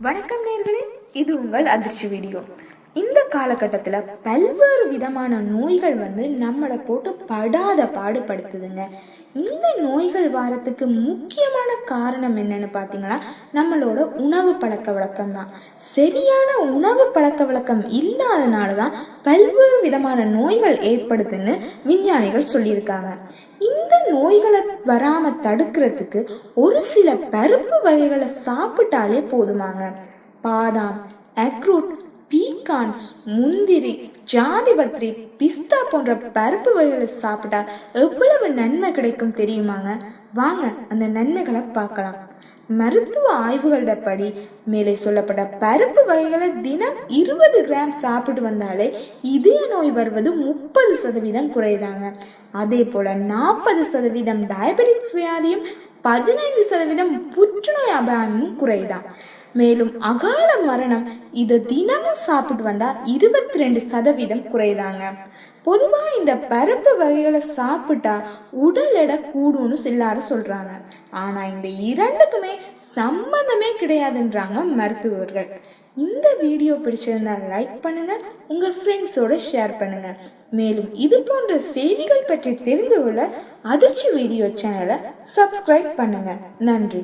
வணக்கம் நேர்களே இது உங்கள் அதிர்ச்சி வீடியோ. இந்த காலகட்டத்தில் பல்வேறு விதமான நோய்கள் வந்து நம்மளை போட்டு படாத பாடுபடுத்துதுங்க. இந்த நோய்கள் வாரத்துக்கு முக்கியமான காரணம் என்னன்னு பார்த்தீங்கன்னா நம்மளோட உணவு பழக்க வழக்கம் தான். சரியான உணவு பழக்க வழக்கம் இல்லாதனால தான் பல்வேறு விதமான நோய்கள் ஏற்படுதுன்னு விஞ்ஞானிகள் சொல்லியிருக்காங்க. இந்த நோய்களை வராமல் தடுக்கிறதுக்கு ஒரு சில பருப்பு வகைகளை சாப்பிட்டாலே போதுமாங்க. பாதாம் அக்ரூட் பீகான்ஸ் முந்திரி ஜாதிபத்ரி பிஸ்தா போன்ற பருப்பு வகைகளை சாப்பிட்டா எவ்வளவு நன்மை கிடைக்கும் தெரியுமாங்க? வாங்க அந்த நன்மைகளை பார்க்கலாம். மருத்துவ ஆய்வுகளோட படி மேலே சொல்லப்பட்ட பருப்பு வகைகளை தினம் இருபது கிராம் சாப்பிட்டு வந்தாலே இதய நோய் வருவது முப்பது சதவீதம் குறையுதாங்க. அதே போல நாற்பது சதவீதம் டயபெட்டிக்ஸ் வியாதியும் பதினைந்து சதவீதம் புற்றுநோய் அபாயமும் குறையுதான் மேலும் அகால மரணம் இதை தினமும் சாப்பிட்டு வந்தா இருபத்தி ரெண்டு சதவீதம் குறையுதாங்க. பொதுவாக இந்த பருப்பு வகைகளை சாப்பிட்டா உடல் எடை கூடும்னு எல்லாரும் சொல்றாங்க. ஆனால் இந்த இரண்டுக்குமே சம்பந்தமே கிடையாதுன்றாங்க மருத்துவர்கள். இந்த வீடியோ பிடிச்சிருந்தா லைக் பண்ணுங்க உங்க ஃப்ரெண்ட்ஸோட ஷேர் பண்ணுங்க. மேலும் இது போன்ற செய்திகள் பற்றி தெரிந்து கொள்ள அதிர்ச்சி வீடியோ சேனலை சப்ஸ்கிரைப் பண்ணுங்க. நன்றி.